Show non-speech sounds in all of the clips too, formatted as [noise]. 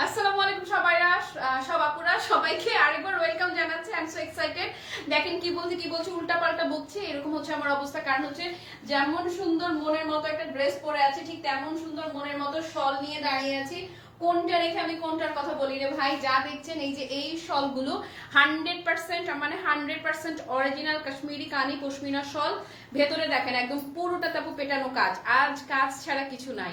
আসসালামু আলাইকুম সবাইরা। সব আপুরা, সবাইকে আরেকবার ওয়েলকাম জানাচ্ছি। আই এম সো এক্সাইটেড দেখেন কি বলছি কি বলছি উল্টা পাল্টা বকছি। এরকম হচ্ছে আমার অবস্থা। কারণ হচ্ছে, যেমন সুন্দর মনের মতো একটা ড্রেস পরে আছে, ঠিক তেমন সুন্দর মনের মতো শল নিয়ে দাঁড়িয়ে আছি। কোনটা রেখে আমি কোনটার কথা বলি রে ভাই? যা দেখছেন, এই যে এই শলগুলো হান্ড্রেড পার্সেন্ট মানে hundred percent original Kashmiri Kani pashmina shawl. ভেতরে দেখেন, একদম পুরোটা তাপু পেটানো কাজ। আজ কাজ ছাড়া কিছু নাই।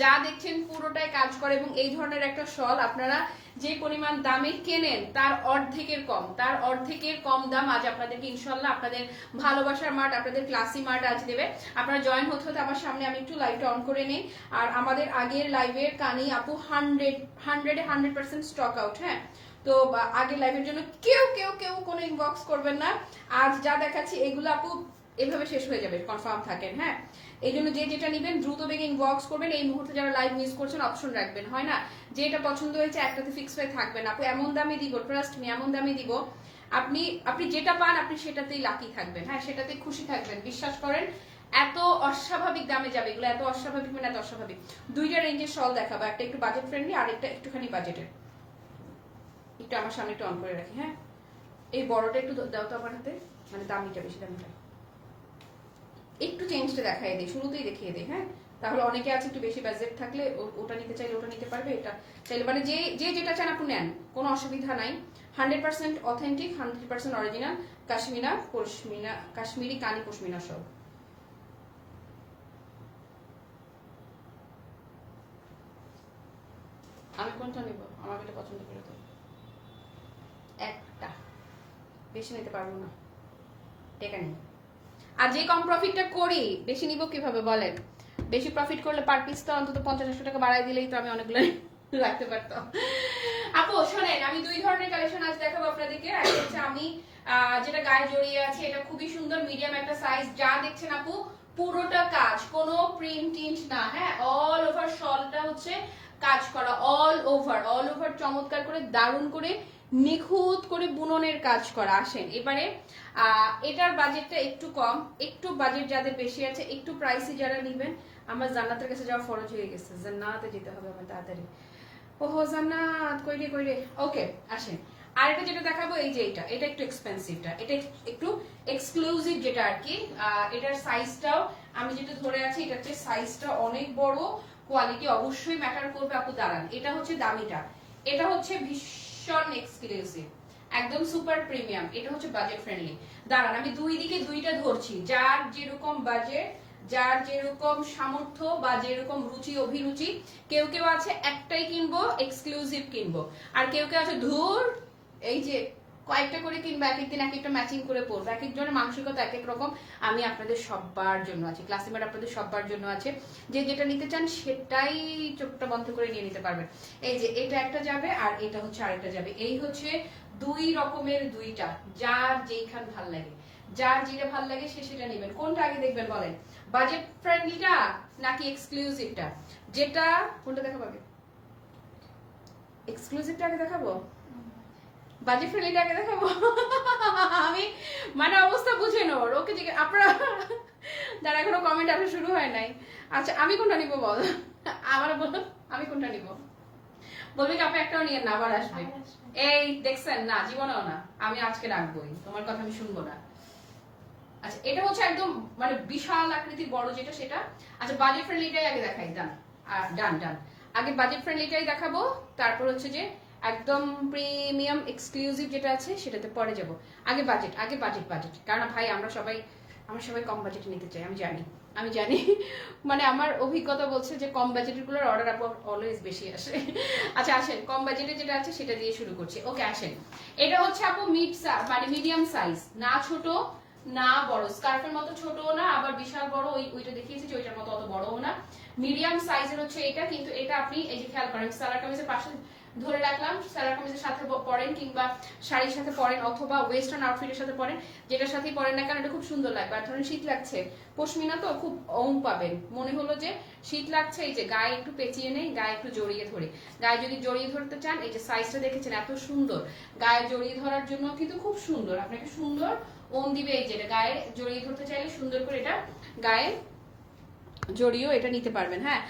যা দেখছেন, পুরোটাই কাজ করে এবং এই ধরনের একটা শল আপনারা যে পরিমাণ দামে কেনেন, তার অর্ধেকের কম। তার অর্ধেকের কম দাম আজ আপনাদেরকে ইনশাল্লাহ আপনাদের ভালোবাসার মাঠ, আপনাদের ক্লাসি মাঠ আজ দেবে। আপনারা জয়েন হতে হতে আমার সামনে আমি একটু লাইভটা অন করে নিই। আর আমাদের আগের লাইভের কানি আপু হান্ড্রেড হান্ড্রেডে হান্ড্রেড পার্সেন্ট স্টক আউট হ্যাঁ? তো আগের লাইভের জন্য কেউ কেউ কেউ কোনো ইনবক্স করবেন না। আজ যা দেখাচ্ছি, এগুলো আপু এভাবে শেষ হয়ে যাবে কনফার্ম থাকেন হ্যাঁ? এই জন্য যে যেটা নেবেন দ্রুত বেগে ইনবক্স করবেন। এই মুহূর্তে যারা লাইভ মিস করছেন অপশন রাখবেন, হয় না? যে এটা পছন্দ হয়েছে, একটাতে ফিক্স হয়ে থাকবেন আপু, এমন দামে দিব ট্রাস্ট মি এমন দামে দিব। আপনি আপনি যেটা পান, আপনি সেটাতেই লাকি থাকবেন। হ্যাঁ সেটাতে খুশি থাকবেন। বিশ্বাস করেন, এত অস্বাভাবিক দামে যাবে। এগুলো এত অস্বাভাবিক মানে এত অস্বাভাবিক। দুইটা রেঞ্জের শল দেখাবো। একটা একটু বাজেট ফ্রেন্ডলি আর একটা একটুখানি বাজেটের একটু আমার সামনে একটু অন করে রাখি হ্যাঁ? এই বড়টা একটু দাও তো আমার হাতে। মানে দামিটা বেশি, দামিটা। একটু চেঞ্জটা দেখাই দিই শুরুতেই দেখিয়ে দিই হ্যাঁ? তাহলে অনেকে আছে একটু বেশি বাজেট থাকলে ওটা নিতে চাইলে ওটা নিতে পারবে এটা চাইলে মানে যে যে যেটা চান আপনি নেন কোনো অসুবিধা নাই। Hundred percent authentic hundred percent original Kashmira pashmina Kashmiri Kani pashmina সব। আমি কোনটা নেব? আমার এটা পছন্দ করে তো একটা। বেশি নিতে পারব না। টেকা নেই। আর যে কম প্রফিটটা করি, বেশি নিব কীভাবে বলেন? বেশি প্রফিট করলে পার পিস তো অন্তত পঞ্চাশ, একশো টাকা বাড়াই দিলেই তো আমি অনেকগুলো [laughs] রাখতে পারতাম। আপু, শোনেন, আমি দুই ধরনের কালেকশন আজ দেখাবো আপনাদেরকে। একটা হচ্ছে আমি যেটা গায়ে জড়িয়ে আছে, এটা খুবই সুন্দর মিডিয়াম একটা সাইজ যা দেখছেন আপু, পুরোটা কাজ, কোনো প্রিন্ট টিন্ট না হ্যাঁ? অল ওভার শলটা হচ্ছে কাজ করা অল ওভার অল ওভার চমৎকার করে, দারুণ করে নিখুঁত করে বুননের কাজ করা। আসেন, এবারে এটার বাজেটটা একটু কম, একটু বাজেট যাদের বেশি আছে, একটু প্রাইসে যারা নেবেন, আমার জান্নাতের কাছে যাওয়া ফরজ হয়ে গেছে। জান্নাতে যেতে হবে আমার তাড়াতাড়ি। ওহো, জান্নাত, কইরে কইরে। ওকে, আসেন। আরেকটা যেটা দেখাবো, এই যে এটা এটা একটু এক্সপেন্সিভটা এটা একটু এক্সক্লুসিভ যেটা আর কি এটার সাইজটাও আমি যেটা ধরে আছি, এটা হচ্ছে সাইজটা অনেক বড় কোয়ালিটি অবশ্যই ম্যাটার করবে। আপু, দাঁড়ান, এটা হচ্ছে দামিটা। এটা হচ্ছে ভীষণ এক্সক্লুসিভ একদম সুপার প্রিমিয়াম এটা হচ্ছে বাজেট ফ্রেন্ডলি দাঁড়ান, আমি দুই দিকে দুইটা ধরছি। যার যেরকম বাজেট যার যেরকম সামর্থ্য বা যেরকম রুচি, অভিরুচি, কেউ কেউ আছে একটাই কিনবো এক্সক্লুসিভ কিনবো। আর কেউ কেউ আছে, ধুর, এই যে কয়েকটা করে কিনবো এক একদিন এক একটা ম্যাচিং করে পরবো, এক একজনের মানসিকতা এক এক রকম। আমি আপনাদের সবার জন্য আছি ক্লাসিমেট আপনাদের সবার জন্য আছে। যে যেটা নিতে চান সেটাই চোখটা বন্ধ করে নিয়ে নিতে পারবেন। এই যে এটা একটা যাবে আর এটা হচ্ছে আরেকটা যাবে। এই হচ্ছে দুই রকমের দুইটা, যার যেইখান ভালো লাগে। যার যেটা ভালো লাগে সে সেটা নেবেন। কোনটা আগে দেখবেন বলেন? বাজেট ফ্রেন্ডলিটা নাকি এক্সক্লুসিভটা যেটা কোনটা দেখাবো আগে? এক্সক্লুসিভটা আগে দেখাবো? ফ্রেন্ডলিটা আগে দেখাবো? আমি মানে অবস্থা বুঝে নোর ওকে জিজ্ঞেস আপনারা যারা এখনও কমেন্ট আসা শুরু হয় নাই। আচ্ছা আমি কোনটা নিব বল? আমার বল আমি কোনটা নিব? বলবে কি আপনি একটাও নিয়ে না আবার আসবে। এই দেখছেন না জীবনেও না। আমি আজকে রাখবোই তোমার কথা আমি শুনব না। আচ্ছা এটা হচ্ছে একদম মানে বিশাল আকৃতির বড় যেটা সেটা। আচ্ছা বাজেট ফ্রেন্ডলিটাই আগে দেখাই ডান আর ডান ডান আগে বাজেট ফ্রেন্ডলিটাই দেখাবো তারপর হচ্ছে যে একদম প্রিমিয়াম এক্সক্লুসিভ যেটা আছে, সেটাতে পরে যাব। আগে বাজেট আগে বাজেট বাজেট কারণ ভাই, আমরা সবাই আমরা সবাই কম বাজেটে নিতে চাই, আমি জানি আমি জানি। [laughs] মানে আমার অভিজ্ঞতা বলছে যে কম বাজেটেরগুলোর অর্ডার আপু অলওয়েজ বেশি আসে। [laughs] আচ্ছা আসেন, কম বাজেটে যেটা আছে, সেটা দিয়ে শুরু করছি। ওকে, আসেন। এটা হচ্ছে আপু মিড মানে মিডিয়াম সাইজ না ছোট, না বড়। স্কার্ফের মতো ছোটও না, আবার বিশাল বড়, ওই, ওইটা দেখিয়েছি যে ওইটার মতো অত বড়ও না। মিডিয়াম সাইজের হচ্ছে এটা, কিন্তু এটা আপনি, এই যে খেয়াল করেন সালার কামিজের পাশে ধরে রাখলাম সালার কামিজের সাথে পরেন কিংবা শাড়ির সাথে পরেন অথবা ওয়েস্টার্ন আউটফিটের সাথে পরেন যেটার সাথেই পরেন না কেন, এটা খুব সুন্দর লাগবে। আর ধরেন শীত লাগছে, পশমিনা তো খুব ওম পাবেন। মনে হলো যে শীত লাগছে, এই যে গায়ে একটু পেঁচিয়ে নেই, গায়ে একটু জড়িয়ে ধরে। গায়ে যদি জড়িয়ে ধরতে চান, এই যে সাইজটা দেখেছেন, এত সুন্দর। গায়ে জড়িয়ে ধরার জন্য কিন্তু খুব সুন্দর। আপনাকে সুন্দর ওম দিবে এই যেটা গায়ে জড়িয়ে ধরতে চাইলে সুন্দর করে এটা গায়ে জড়িয়েও এটা নিতে পারবেন হ্যাঁ।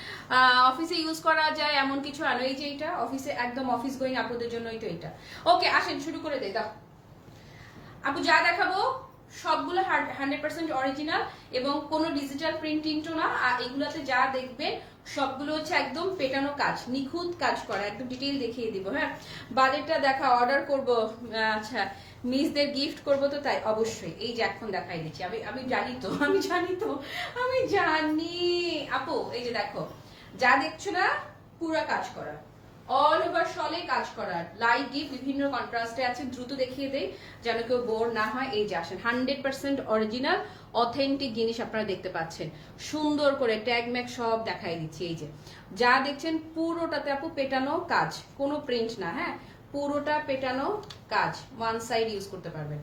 অফিসে ইউজ করা যায় এমন কিছু আনো এই যে এটা অফিসে একদম অফিস গোয়িং আপুদের জন্যই তো এটা ওকে আসেন, শুরু করে দেই, দাও। আপু যা দেখাবো, সবগুলো হান্ড্রেড পার্সেন্ট অরিজিনাল এবং কোনো ডিজিটাল প্রিন্ট টিন্টও না আর এগুলোতে যা দেখবে সবগুলো হচ্ছে একদম পেটানো কাজ, নিখুঁত কাজ করা, একদম ডিটেইল দেখিয়ে দিব হ্যাঁ। বাজেটটা দেখা অর্ডার করব আচ্ছা। মিসদের গিফট করব তো তাই অবশ্যই। এই যে এখন দেখাই দিচ্ছি। আমি আমি জানি তো, আমি জানি তো, আমি জানি। আপু, এই যে দেখো, যা দেখছ না, পুরো কাজ করা। অল ওভার শলে কাজ করার লাইট ডিপ বিভিন্ন কন্ট্রাস্টে আছে, দ্রুত দেখিয়ে দেই, যেন কেউ বোর না হয়, এই যে আসেন। হান্ড্রেড পার্সেন্ট অরিজিনাল অথেন্টিক জিনিস আপনারা দেখতে পাচ্ছেন। সুন্দর করে ট্যাগ ম্যাগ সব দেখাই দিচ্ছি, এই যে। যা দেখছেন, পুরোটাতে আপু পেটানো কাজ। কোনো প্রিন্ট না হ্যাঁ? পুরোটা পেটানো কাজ ওয়ান সাইড ইউজ করতে পারবেন।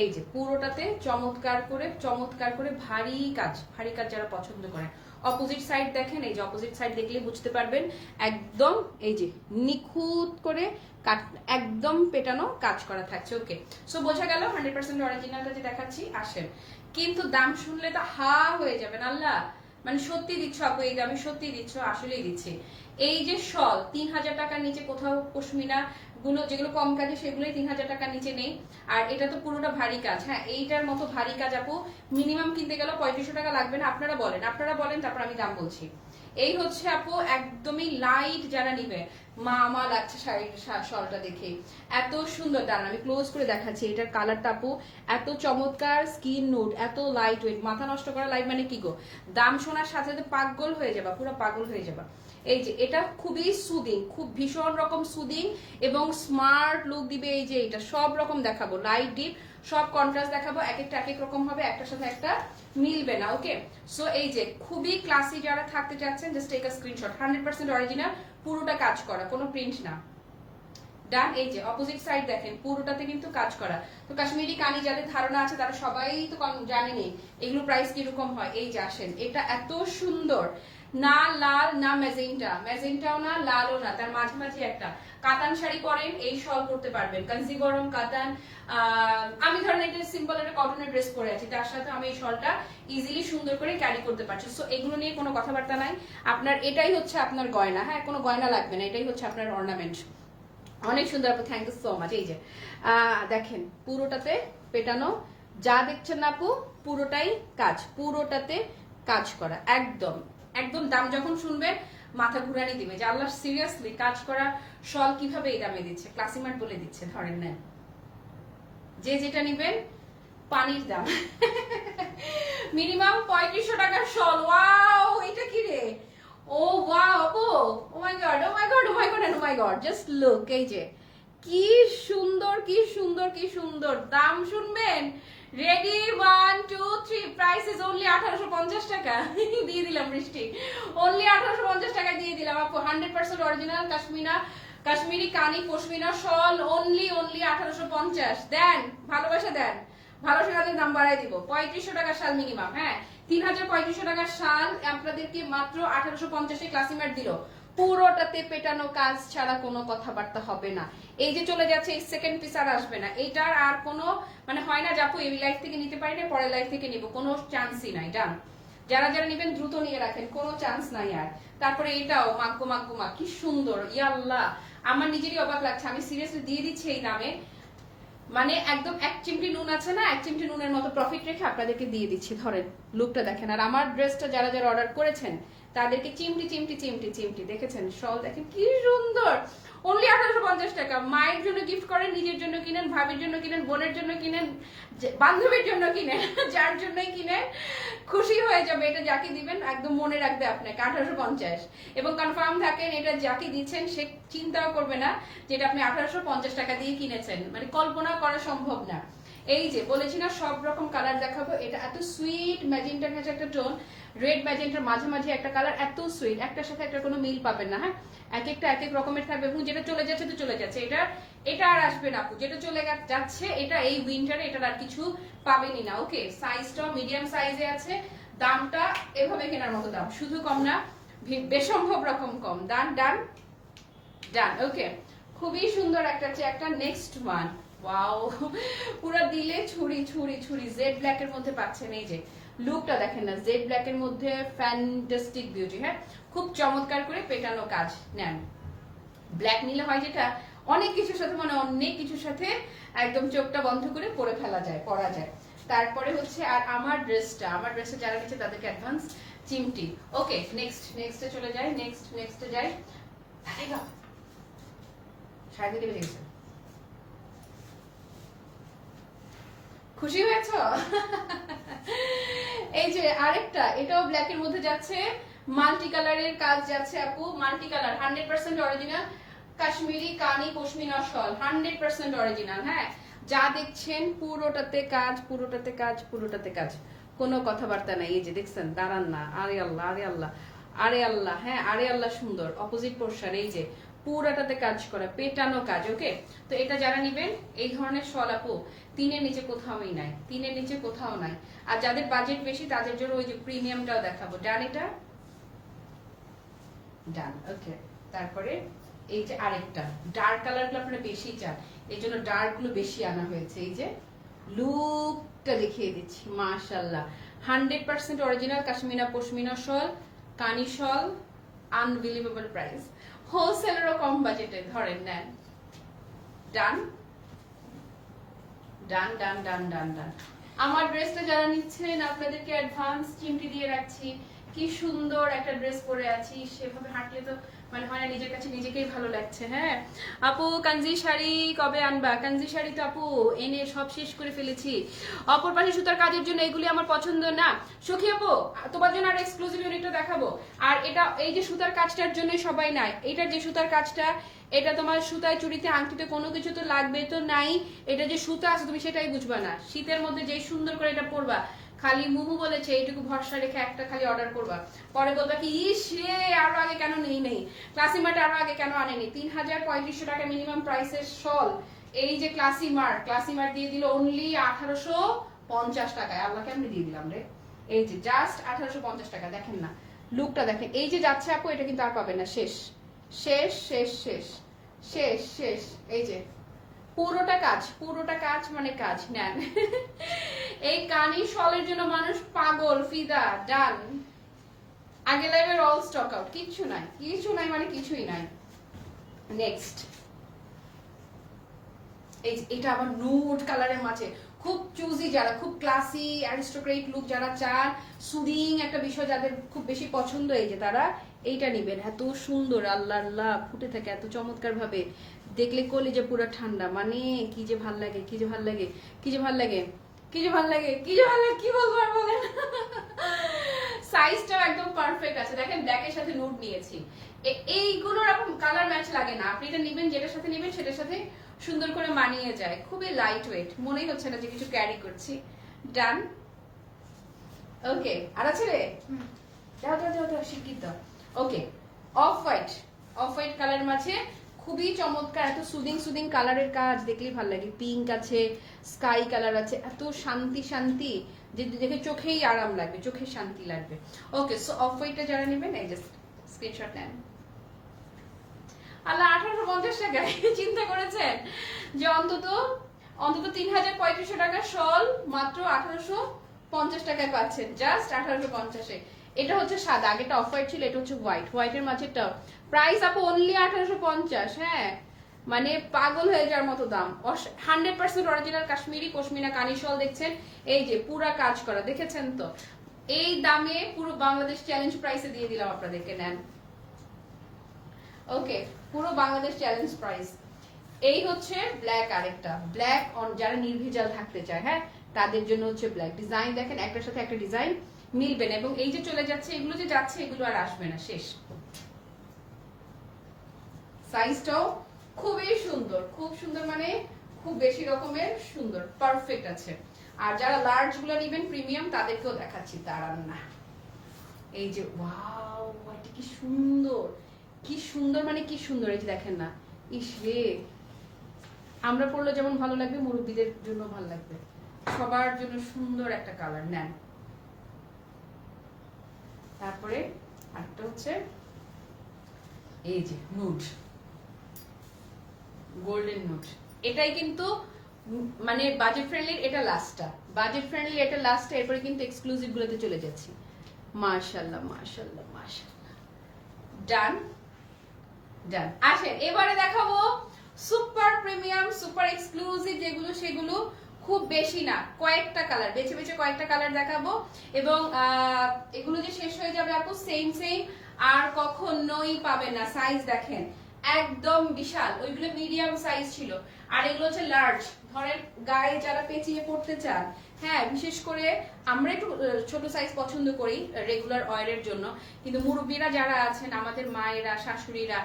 এই যে, পুরোটাতে চমৎকার করে চমৎকার করে ভারী কাজ ভারী কাজ যারা পছন্দ করেন। অপোজিট সাইড দেখেন, এই যে অপোজিট সাইড দেখলে বুঝতে পারবেন, একদম এই যে নিখুঁত করে কাট, একদম পেটানো কাজ করা থাকছে ওকে সো বোঝা গেল হান্ড্রেড পার্সেন্ট অরিজিনালটা যে দেখাচ্ছি, আসেন। কিন্তু দাম শুনলে তো হা হয়ে যাবেন, আল্লাহ! মানে সত্যি দিচ্ছ আপু, এই দামে সত্যি দিচ্ছ, আসলেই দিচ্ছে। এই যে শল, তিন হাজার টাকার নিচে কোথাও পশমিনা গুলো, যেগুলো কম কাজে, সেগুলোই তিন হাজার টাকার নিচে নেই। আর এটা তো পুরোটা ভারী কাজ হ্যাঁ এইটার মতো ভারী কাজ আপু মিনিমাম কিনতে গেলে পঁয়ত্রিশশো টাকা লাগবে না, আপনারা বলেন আপনারা বলেন, তারপর আমি দাম বলছি। এই হচ্ছে আপু একদমই লাইট যারা নিবে, মা আমার লাগছে শাড়ির শলটা দেখে। এত সুন্দর দাঁড়ান আমি ক্লোজ করে দেখাচ্ছি, এটার কালারটা আপু এত চমৎকার স্কিন নোট এত লাইট ওয়েট মাথা নষ্ট করা লাইট মানে কি গো? দাম শোনার সাথে সাথে পাগল হয়ে যাবা, পুরো পাগল হয়ে যাবা। এই যে, এটা খুবই সুদিং খুব ভীষণ রকম সুদিং এবং স্মার্ট লুক দিবে এই যে এটা সব রকম দেখাবো লাইট ডিপ সব কন্ট্রাস্ট দেখাবো, এক একটা, এক এক রকম হবে, একটার সাথে একটা মিলবে না ওকে সো এই যে, খুবই ক্লাসি যারা থাকতে চাচ্ছেন just take screenshot hundred percent original পুরোটা কাজ করা, কোনো প্রিন্ট না। ডান এই যে অপোজিট সাইড দেখেন, পুরোটাতে কিন্তু কাজ করা। তো কাশ্মীরি কানি যাদের ধারণা আছে, তারা সবাই তো জানেনি, এগুলো প্রাইস কীরকম হয়? এই যে, আসেন, এটা এত সুন্দর না লাল, না ম্যাজেন্টা ম্যাজেন্টাও না, লালও না। তার মাঝামাঝি একটা। কাতান শাড়ি পরেন, এই শল করতে পারবেন। কাঞ্জি গরম, কাতান আমি ধরেন একটা সিম্পল একটা কটনের ড্রেস পরে আছি। তার সাথে আমি এই শলটা ইজিলি সুন্দর করে ক্যারি করতে পারছি। সো এগুলো নিয়ে কোনো কথাবার্তা নাই। আপনার, এটাই হচ্ছে আপনার গয়না। হ্যাঁ কোনো গয়না লাগবে না। এটাই হচ্ছে আপনার অর্নামেন্ট অনেক সুন্দর আপু থ্যাংক ইউ সো মাচ এই যে দেখেন, পুরোটাতে পেটানো। যা দেখছেন না আপু, পুরোটাই কাজ। পুরোটাতে কাজ করা। একদম। একদম দাম যখন শুনবেন মাথা ঘুরানি দিবে যে আল্লাহ সিরিয়াসলি কাজ করা শল কীভাবে এই দামে দিচ্ছে? ক্লাসিমার্ট বলে দিচ্ছে, ধরেন নেন। যে যেটা নিবেন, পানির দাম। মিনিমাম পঁয়ত্রিশশো টাকার শল ওয়াও, এটা কি রে? ও, ওয়াও আপু ও my God, oh my God, oh my God, oh my God just look এই যে। কি সুন্দর কি সুন্দর কি সুন্দর। দাম শুনবেন? Ready one two three price is only আঠারোশো পঞ্চাশ টাকা। [laughs] দিয়ে দিলাম বৃষ্টি অনলি আঠারোশো পঞ্চাশ টাকা দিয়ে দিলাম আপু। Hundred percent original Kashmiri, Kashmiri Kani, pashmina shawl only only আঠারোশো পঞ্চাশ। দেন, ভালোবাসা দেন। ভালোবাসা দাম বাড়াই দিব। পঁয়ত্রিশশো টাকা শাল মিনিমাম হ্যাঁ? তিন হাজার পঁয়ত্রিশশো টাকা শাল আপনাদেরকে মাত্র আঠারোশো পঞ্চাশে ক্লাসিমেট দিল। পুরোটাতে পেটানো কাজ ছাড়া কোনো কথাবার্তা হবে না। এই যে চলে যাচ্ছে, এই সেকেন্ড পিস আর আসবে না। এইটার আর কোনো মানে হয় না যাপু এই লাইফ থেকে নিতে পারি না পরের লাইফ থেকে নিব, কোনো চান্সই নাই ডান যারা যারা নিবেন দ্রুত নিয়ে রাখেন, কোনো চান্স নাই আর। তারপরে এটাও মাগ্গো মাগ্গো মা, কি সুন্দর ইয়াল্লাহ আমার নিজেরই অবাক লাগছে, আমি সিরিয়াসলি দিয়ে দিচ্ছি এই দামে। মানে একদম এক চিমটি নুন আছে না, এক চিমটি নুনের মতো প্রফিট রেখে আপনাদেরকে দিয়ে দিচ্ছি, ধরেন লুকটা দেখেন। আর আমার ড্রেসটা যারা যারা অর্ডার করেছেন তাদেরকে চিমটি চিমটি চিমটি চিমটি। দেখেছেন? শল দেখেন? কি সুন্দর! অনলি আঠারোশো পঞ্চাশ টাকা। মায়ের জন্য গিফট করেন, নিজের জন্য কিনেন, ভাবির জন্য কিনেন, বোনের জন্য কিনেন বান্ধবীর জন্য কিনেন, [laughs] যার জন্যই কিনেন, খুশি হয়ে যাবে। এটা যাকে দিবেন, একদম মনে রাখবে আপনাকে, আঠারোশো পঞ্চাশ। এবং কনফার্ম থাকেন, এটা যাকে দিচ্ছেন, সে চিন্তাও করবে না যেটা আপনি আঠারোশো পঞ্চাশ টাকা দিয়ে কিনেছেন। মানে কল্পনা করা সম্ভব না। এই যে, বলেছি না সব রকম কালার দেখাবো। এটা এত সুইট ম্যাজেন্টার কাছে একটা টোন রেড ম্যাজেন্টার মাঝামাঝি একটা কালার এত সুইট একটার সাথে একটা কোনো মিল পাবেন না হ্যাঁ? এক একটা, এক এক রকমের থাকবে এবং যেটা চলে যাচ্ছে তো চলে যাচ্ছে। এটা এটা আর আসবে না আপু। যেটা চলে যাচ্ছে, এটা এই উইন্টারে এটার আর কিছু পাবেনই না ওকে সাইজটাও মিডিয়াম সাইজে আছে, দামটা এভাবে কেনার মতো দাম। শুধু কম না বেসম্ভব রকম কম। ডান ডান ডান ওকে খুবই সুন্দর একটা হচ্ছে একটা নেক্সট ওয়ান ওয়াও [laughs] পুরো দিলে ছুরি ছুরি ছুরি জেড ব্ল্যাক এর মধ্যে পাচ্ছেন এই যে লুকটা দেখেন না জেড ব্ল্যাক এর মধ্যে ফ্যান্টাস্টিক বিউটি হ্যাঁ? খুব চমৎকার করে পেটানো কাজ নেন। ব্ল্যাক নিলে হয় যেটা, অনেক কিছুর সাথে মানে অনেক কিছুর সাথে একদম চোখটা বন্ধ করে পরে ফেলা যায়, পরা যায়। তারপরে হচ্ছে, আর আমার ড্রেসটা আমার ড্রেসটা যারা নিচ্ছে তাদেরকে অ্যাডভান্স চিমটি। ওকে নেক্সট নেক্সটে চলে যাই নেক্সট নেক্সটে যাই। সাড়ে তিনটে বেজে খুশি হয়েছ? এই যে আরেকটা, এটাও ব্ল্যাক এর মধ্যে যাচ্ছে। মাল্টি কালারের কাজ যাচ্ছে আপু multi colour hundred percent original Kashmiri, Kani, pashmina, shawl hundred percent original হ্যাঁ? যা দেখছেন, পুরোটাতে কাজ পুরোটাতে কাজ পুরোটাতে কাজ। কোনো কথাবার্তা নাই, এই যে দেখছেন, দাঁড়ান না, আরে আল্লাহ আরে আল্লাহ আরে আল্লাহ হ্যাঁ আরে আল্লাহ সুন্দর অপোজিট পোর্শন এই যে। পুরাটাতে কাজ করা, পেটানো কাজ ওকে তো এটা যারা নিবেন, এই ধরনের শল আপু, তিনের নিচে কোথাওই নাই, তিনের নিচে কোথাও নাই। আর যাদের বাজেট বেশি, তাদের জন্য ওই যে প্রিমিয়ামটাও দেখাবো। ডান এটা? ডান ওকে তারপরে এই যে আরেকটা ডার্ক কালারগুলো আপনারা বেশি চান। এই জন্য ডার্কগুলো বেশি আনা হয়েছে। এই যে লুকটা দেখিয়ে দিচ্ছি মাশাল্লাহ hundred percent original Kashmiri pashmina shawl, Kani shawl unbelievable price হোলসেলেরও কম বাজেটে ধরেন নেন। ডান। ডান ডান ডান ডান ডান। আমার ড্রেসটা যারা নিচ্ছেন, আপনাদেরকে অ্যাডভান্স চিমটি দিয়ে রাখছি। কি সুন্দর একটা ড্রেস পরে আছি। সেভাবে হাঁটলে তো মানে হয় না, নিজের কাছে নিজেকেই ভালো লাগছে হ্যাঁ? আপু, কাঞ্জি শাড়ি কবে আনবা? কাঞ্জি শাড়ি তো আপু এনে সব শেষ করে ফেলেছি। অপর পাশে সুতার কাজের জন্য এগুলি আমার পছন্দ না। সখী আপু, তোমার জন্য আর এক্সক্লুসিভ ইউনিটটা দেখাবো। আর এটা, এই যে সুতার কাজটার জন্য সবাই নাই। এটা যে সুতার কাজটা, এটা তোমার সুতায় চুড়িতে, আংটিতে কোনো কিছু তো লাগবে তো নাই। এটা যে সুতা আছে, তুমি সেটাই বুঝবা না। শীতের মধ্যে যেই সুন্দর করে এটা পরবা খালি মুমু বলেছে, এইটুকু ভরসা রেখে একটা খালি অর্ডার করবা। পরে বলবা কি, ইস রে, আরও আগে কেন নেই নেই? ক্লাসিমার্ট আরও আগে কেন আনেনি? তিন হাজার পঁয়ত্রিশশো টাকা মিনিমাম প্রাইসের শল। এই যে ক্লাসিমার্ট ক্লাসিমার্ট দিয়ে দিল অনলি আঠারোশো পঞ্চাশ টাকায়। আল্লাহকে আমি দিয়ে দিলাম রে? এই যে জাস্ট আঠারোশো পঞ্চাশ টাকা, দেখেন না। লুকটা দেখেন। এই যে যাচ্ছে আপু, এটা কিন্তু আর পাবেন না। শেষ। শেষ শেষ শেষ। শেষ শেষ। এই যে পুরোটা কাজ পুরোটা কাজ মানে কাজ, নেন। এই কানি শলের জন্য মানুষ পাগল, ফিদা, ডান। আগে লাইভের অল স্টক আউট কিচ্ছু নাই। কিছু নাই মানে কিছুই নাই। নেক্সট এই এটা আবার নুড কালারের মাঝে। খুব চুজি যারা, খুব ক্লাসি অ্যারিস্টোক্রেট লুক যারা চান সুদিং একটা বিষয় যাদের খুব বেশি পছন্দ, এই যে তারা এইটা নিবেন। এত সুন্দর, আল্লাহ আল্লাহ, ফুটে থাকে, এত চমৎকার ভাবে দেখলে কলি যে পুরো ঠান্ডা। মানে কি যে ভালো লাগে কি যে ভালো লাগে কি যে ভালো লাগে কি যে ভালো লাগে কি যে ভালো লাগে কি বলব আর বলেন? সাইজটাও একদম পারফেক্ট আছে। দেখেন ব্ল্যাকের সাথে নুড নিয়েছি। এইগুলো রকম কালার ম্যাচ লাগে না। আপনি এটা নেবেন যেটার সাথে নেবেন সেটার সাথে সুন্দর করে মানিয়ে যায়। খুবই লাইট ওয়েট মনেই হচ্ছে না যে কিছু ক্যারি করছি। ডান ওকে আর আছে রে? দাও দাও দাও দাও শিগগির দাও। Okay off white off white colour মাঝে খুবই চমৎকার, এত সুদিং সুদিং কালারের কাজ দেখলেই ভালো লাগে। পিঙ্ক আছে স্কাই কালার আছে, এত শান্তি শান্তি যে দেখে চোখেই আরাম লাগবে, চোখে শান্তি লাগবে। ওকে সো অফ হোয়াইটটা যারা নেবেন, এই জাস্ট স্ক্রিনশট নেন। আল্লাহ আঠারোশো পঞ্চাশ টাকায় [laughs] চিন্তা করেছেন যে অন্তত অন্তত তিন হাজার পঁয়ত্রিশশো টাকা শল মাত্র আঠারোশো পঞ্চাশ টাকায় পাচ্ছেন জাস্ট আঠারোশো পঞ্চাশে। এটা হচ্ছে সাদা আগেটা অফ হোয়াইট ছিল, এটা হচ্ছে হোয়াইট হোয়াইটের মাঝেরটা প্রাইস আপু অনলি আঠারোশো পঞ্চাশ হ্যাঁ? মানে পাগল হয়ে যাওয়ার মতো দাম। Hundred percent original Kashmiri pashmina Kani shawl দেখছেন? এই যে, পুরা কাজ করা, দেখেছেন তো? এই দামে পুরো বাংলাদেশ চ্যালেঞ্জ প্রাইসে দিয়ে দিলাম আপনাদেরকে, নেন। ওকে পুরো বাংলাদেশ চ্যালেঞ্জ প্রাইস এই হচ্ছে ব্ল্যাক আরেকটা। ব্ল্যাক অন যারা নির্ভেজাল থাকতে চায় হ্যাঁ? তাদের জন্য হচ্ছে ব্ল্যাক ডিজাইন দেখেন, একটার সাথে একটা ডিজাইন মিলবে না। এবং এই যে চলে যাচ্ছে, এগুলো যে যাচ্ছে, এগুলো আর আসবে না, শেষ। সাইজটাও খুবই সুন্দর। খুব সুন্দর মানে খুব বেশি রকমের সুন্দর। পারফেক্ট আছে। আর যারা লার্জগুলো নেবেন প্রিমিয়াম তাদেরকেও দেখাচ্ছি। দাঁড়ান না। এই যে ওয়াও এটা কি সুন্দর। কি সুন্দর মানে কি সুন্দর, এই যে দেখেন না। ইস রে। আমরা পড়লে যেমন ভালো লাগবে, মুরব্বীদের জন্য ভালো লাগবে। সবার জন্য সুন্দর একটা কালার নেন। তারপরে আরেকটা হচ্ছে এই যে নুড গোল্ডেন নুড এটাই কিন্তু মানে বাজেট ফ্রেন্ডলি এটা লাস্টটা বাজেট ফ্রেন্ডলি এটা লাস্টটা এরপরে কিন্তু এক্সক্লুসিভ গুলোতে চলে যাচ্ছি। মাশাল্লাহ মাশাল্লাহ মাশাল্লাহ ডান ডান আসেন, এবারে দেখাবো সুপার প্রিমিয়াম সুপার এক্সক্লুসিভ যেগুলো সেগুলো খুব বেশি না, কয়েকটা কালার বেছে বেছে কয়েকটা কালার দেখাবো। এবং এগুলো যে শেষ হয়ে যাবে আপু সেম সেম আর কখনোই পাবেন না। সাইজ দেখেন, একদম বিশাল, ওইগুলো মিডিয়াম সাইজ ছিল। আর এগুলো হচ্ছে লার্জ ধরেন গায়ে যারা পেঁচিয়ে পড়তে চান হ্যাঁ বিশেষ করে আমরা একটু ছোট সাইজ পছন্দ করি রেগুলার অয়েলের জন্য। কিন্তু মুরব্বীরা যারা আছেন, আমাদের মায়েরা, শাশুড়িরা,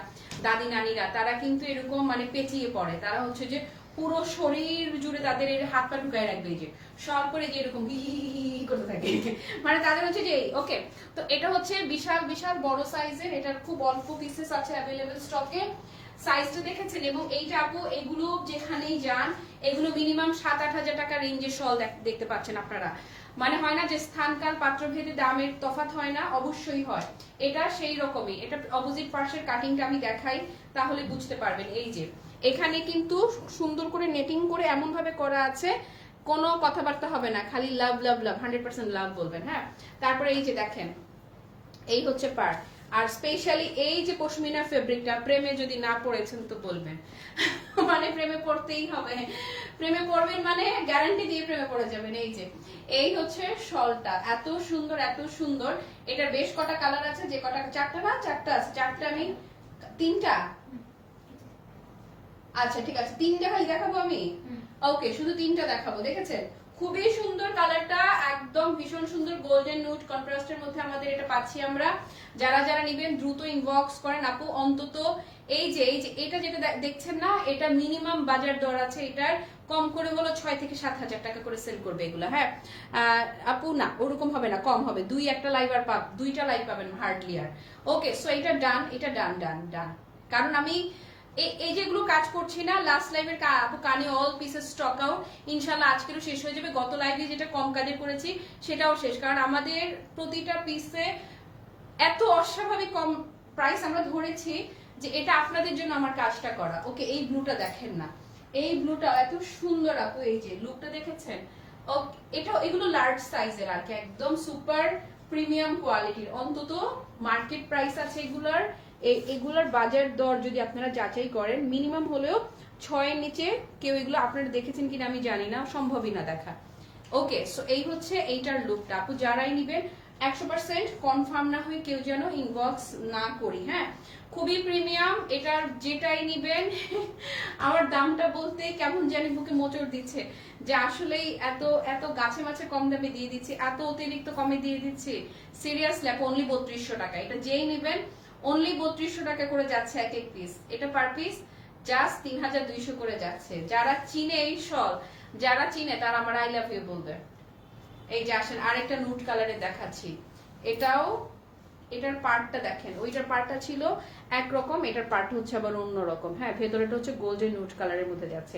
দাদি, নানিরা, তারা কিন্তু এরকম মানে পেঁচিয়ে পড়ে। তারা হচ্ছে যে পুরো শরীর জুড়ে তাদের এই হাত পা ঢুকায় রাখবে যে। সব করে যে এরকম করতে থাকে। মানে তাদের হচ্ছে যে ওকে তো এটা হচ্ছে বিশাল বিশাল, বড় সাইজের এটার খুব অল্প পিসেস আছে অ্যাভেলেবেল স্টকে সাইজটা দেখেছেন? এবং এইটা আপু, এগুলো যেখানেই যান, এগুলো মিনিমাম সাত আট হাজার টাকা রেঞ্জের শল দেখ- দেখতে পাচ্ছেন আপনারা। মানে হয় না যে স্থানকাল, পাত্রভেদে দামের তফাৎ হয় না, অবশ্যই হয়। এটা সেই রকমই। এটা অপোজিট পার্শ্বের কাটিংটা আমি দেখাই, তাহলে বুঝতে পারবেন। এই যে এখানে কিন্তু সুন্দর করে নেটিং করে এমন ভাবে করা আছে, কোনো কথাবার্তা হবে না, খালি লাভ লাভ লাভ হান্ড্রেড পার্সেন্ট লাভ বলবেন হ্যাঁ? তারপরে এই যে দেখেন, এই হচ্ছে পার্ট আর স্পেশালি এই যে পশমিনা ফেব্রিকটা প্রেমে যদি না পড়েছেন তো বলবেন। [laughs] মানে প্রেমে পড়তেই হবে। প্রেমে পড়বেন মানে গ্যারান্টি দিয়ে প্রেমে পড়ে যাবেন, এই যে। এই হচ্ছে শলটা, এত সুন্দর এত সুন্দর। এটার বেশ কটা কালার আছে, যে কটা, চারটা না? চারটা আছে, চারটা আমি তিনটা? আচ্ছা ঠিক আছে। তিনটা খালি দেখাবো আমি? ওকে শুধু তিনটা দেখাবো দেখেছেন? খুবই সুন্দর কালারটা একদম ভীষণ সুন্দর গোল্ডেন নুট কন্ট্রাস্টের মধ্যে আমাদের এটা পাচ্ছি আমরা। যারা যারা নিবেন দ্রুত ইনবক্স করেন আপু। অন্তত এই যে এই যে এটা যেটা দেখছেন না এটা মিনিমাম বাজার দর আছে এটার। কম করে হলো ছয় থেকে সাত হাজার টাকা করে সেল করবে এগুলো হ্যাঁ? আপু না ওরকম হবে না কম হবে। দুই একটা লাইভ আর পাব দুইটা লাইভ পাবেন হার্ডলি আর। ওকে সো এটা ডান এটা ডান ডান ডান কারণ আমি এই- যেগুলো কাজ করছি না লাস্ট লাইভের কানে অল পিসেস স্টক আউট ইনশাল্লাহ আজকেরও শেষ হয়ে যাবে। গত লাইভে যেটা কম কাজে করেছি, সেটাও শেষ। কারণ আমাদের প্রতিটা পিসে এত অস্বাভাবিক কম প্রাইস আমরা ধরেছি যে এটা আপনাদের জন্য আমার কাজটা করা। ওকে এই ব্লুটা দেখেন না। এই ব্লুটা এত সুন্দর আপু, এই যে লুকটা দেখেছেন? এটা, এগুলো লার্জ সাইজের আর কি, একদম সুপার প্রিমিয়াম কোয়ালিটির অন্তত মার্কেট প্রাইস আছে এগুলার। এগুলার বাজার দর যদি আপনারা যাচাই করেন, মিনিমাম হলেও ছয়ের নিচে কেউ এগুলো আপনারা দেখেছেন কিনা আমি জানি না, সম্ভবই না দেখা। ওকে সো এই হচ্ছে এইটার লুকটা আপু যারাই নিবেন, একশো পার্সেন্ট কনফার্ম না হয়ে কেউ যেন ইনবক্স না করি হ্যাঁ? খুবই প্রিমিয়াম এটার যেটাই নিবেন, [laughs] আমার দামটা বলতে কেমন জানি বুকে মোচড় দিচ্ছে, যে আসলেই এত এত গাছে মাছে কম দামে দিয়ে দিচ্ছি, এত অতিরিক্ত কমে দিয়ে দিচ্ছি। সিরিয়াসলি অনলি বত্রিশশো টাকা। এটা যেই নিবেন অনলি বত্রিশশো টাকা করে যাচ্ছে এক এক পিস এটা পার পিস জাস্ট তিন হাজার দুইশো করে যাচ্ছে। যারা চিনে এই শল, যারা চিনে, তারা আমার আই লাভ ইউ বলবে। এই যে আসেন, আরেকটা নুট কালারে দেখাচ্ছি। এটাও, এটার পার্টটা দেখেন। ওইটার পার্টটা ছিল একরকম, এটার পার্ট হচ্ছে আবার অন্য রকম হ্যাঁ ভেতরেটা হচ্ছে গোল্ডেন নুট কালারের মধ্যে যাচ্ছে।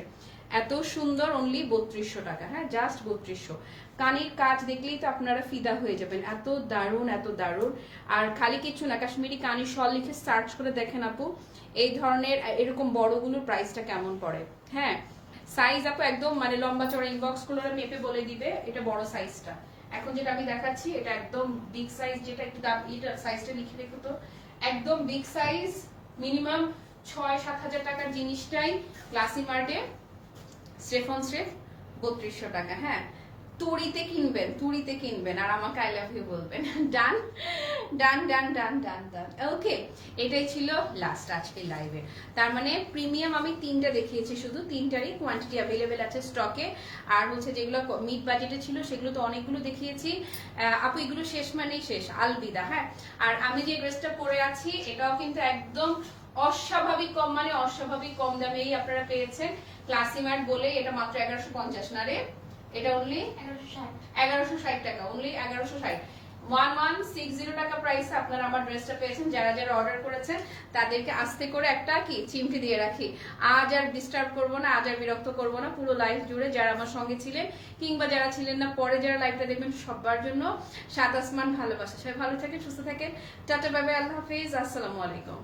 এত সুন্দর অনলি বত্রিশশো টাকা। হ্যাঁ জাস্ট বত্রিশশো। কানের কাজ দেখলেই তো আপনারা ফিদা হয়ে যাবেন। এত দারুণ এত দারুণ। আর খালি কিছু না, কাশ্মীরি কানের শল লিখে সার্চ করে দেখেন আপু, এই ধরনের, এরকম বড়গুলোর প্রাইসটা কেমন পড়ে? হ্যাঁ সাইজ আপু একদম মানে লম্বা চড়া ইনবক্সগুলো মেপে বলে দিবে, এটা বড় সাইজটা এখন যেটা আমি দেখাচ্ছি, এটা একদম বিগ সাইজ যেটা একটু দাম, এটা সাইজটা লিখে রেখো তো। একদম বিগ সাইজ মিনিমাম ছয় সাত হাজার টাকার জিনিসটাই ক্লাসি মার্টে স্টেফন স্রেফ বত্রিশশো টাকা হ্যাঁ। তুড়িতে কিনবেন তুড়িতে কিনবেন, আর আমাকে আই লাভ ইউ বলবেন। ডান ডান ডান ডান ডান ডান ওকে এটাই ছিল লাস্ট আজকে লাইভে তার মানে প্রিমিয়াম আমি তিনটা দেখিয়েছি শুধু, তিনটারই কোয়ান্টিটি অ্যাভেলেবেল আছে স্টকে আর হচ্ছে যেগুলো মিড বাজেটে ছিল, সেগুলো তো অনেকগুলো দেখিয়েছি। আপু, এগুলো শেষ মানেই শেষ, আলবিদা হ্যাঁ। আর আমি যে ড্রেসটা পরে আছি, এটাও কিন্তু একদম অস্বাভাবিক কম মানে অস্বাভাবিক কম দামেই আপনারা পেয়েছেন। ক্লাসিমার্ট বলে এটা মাত্র এগারোশো পঞ্চাশ না রে এটা অনলি এগারোশো ষাট। টাকা অনলি এগারোশো ষাট। ওয়ান ওয়ান সিক্স জিরো টাকা প্রাইসে আপনারা আমার ড্রেসটা পেয়েছেন। যারা যারা অর্ডার করেছেন তাদেরকে আস্তে করে একটা কি চিমটি দিয়ে রাখি। আজ আর ডিস্টার্ব করব না আজ আর বিরক্ত করব না পুরো লাইফ জুড়ে যারা আমার সঙ্গে ছিলেন কিংবা যারা ছিলেন না পরে যারা লাইভটা দেখবেন সবার জন্য সাত আসমান ভালোবাসা। সবাই ভালো থাকেন সুস্থ থাকেন। টাটা বাই বাই, আল্লাহ হাফিজ আসসালামু আলাইকুম।